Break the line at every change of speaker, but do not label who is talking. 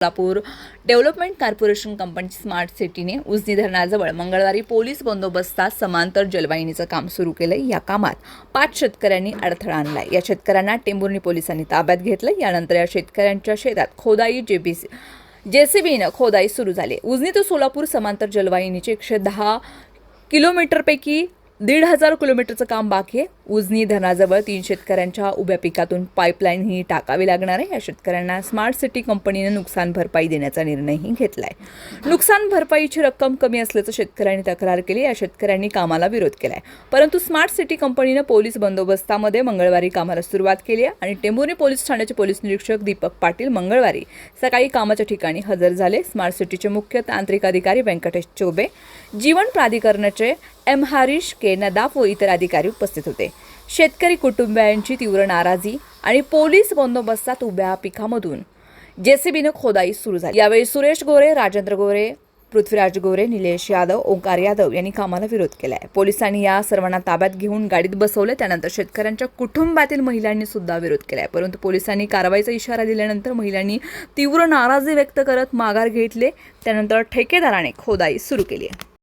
Solapur development corporation कंपनीची smart सिटीने उजनी धरणाजवळ मंगळवारी पोलीस बंदोबस्तात समांतर जलवाहिनीचं काम सुरू केलं या कामात पाच शेतकऱ्यांनी अडथळा आणला या शेतकऱ्यांना टेंभुर्णी पोलिसांनी ताब्यात घेतलं यानंतर या शेतकऱ्यांच्या शेतात खोदाई जेबीसी जेसीबीनं खोदाई सुरू झाली. उजनी ते सोलापूर समांतर जलवाहिनीचे एकशे दहा किलोमीटरपैकी दीड हजार किलोमीटरचं काम बाकी आहे. उजनी धरणाजवळ तीन शेतकऱ्यांच्या उभ्या पिकातून पाईपलाईन ही टाकावी लागणार आहे. या शेतकऱ्यांना स्मार्ट सिटी कंपनीनं नुकसान भरपाई देण्याचा निर्णयही घेतला आहे नुकसान भरपाईची रक्कम कमी असल्याचं शेतकऱ्यांनी तक्रार केली. या शेतकऱ्यांनी कामाला विरोध केला आहे परंतु स्मार्ट सिटी कंपनीनं पोलीस बंदोबस्तामध्ये मंगळवारी कामाला सुरुवात केली आहे आणि टेंभुर्णी पोलीस ठाण्याचे पोलीस निरीक्षक दीपक पाटील मंगळवारी सकाळी कामाच्या ठिकाणी हजर झाले. स्मार्ट सिटीचे मुख्य तांत्रिक अधिकारी व्यंकटेश चोबे जीवन प्राधिकरणाचे एम हरीश के नदाफ व इतर अधिकारी उपस्थित होते. शेतकरी कुटुंबियांची तीव्र नाराजी आणि पोलीस बंदोबस्तात उभ्या पिकामधून. जेसीबीनं खोदाई सुरू झाली. यावेळी सुरेश गोरे राजेंद्र गोरे पृथ्वीराज गोरे निलेश यादव ओंकार यादव यांनी कामाला विरोध केलाय. पोलिसांनी या सर्वांना ताब्यात घेऊन गाडीत बसवले त्यानंतर शेतकऱ्यांच्या कुटुंबातील महिलांनी सुद्धा विरोध केलाय. परंतु पोलिसांनी कारवाईचा इशारा दिल्यानंतर महिलांनी तीव्र नाराजी व्यक्त करत माघार घेतले. त्यानंतर ठेकेदाराने खोदाई सुरू केली आहे.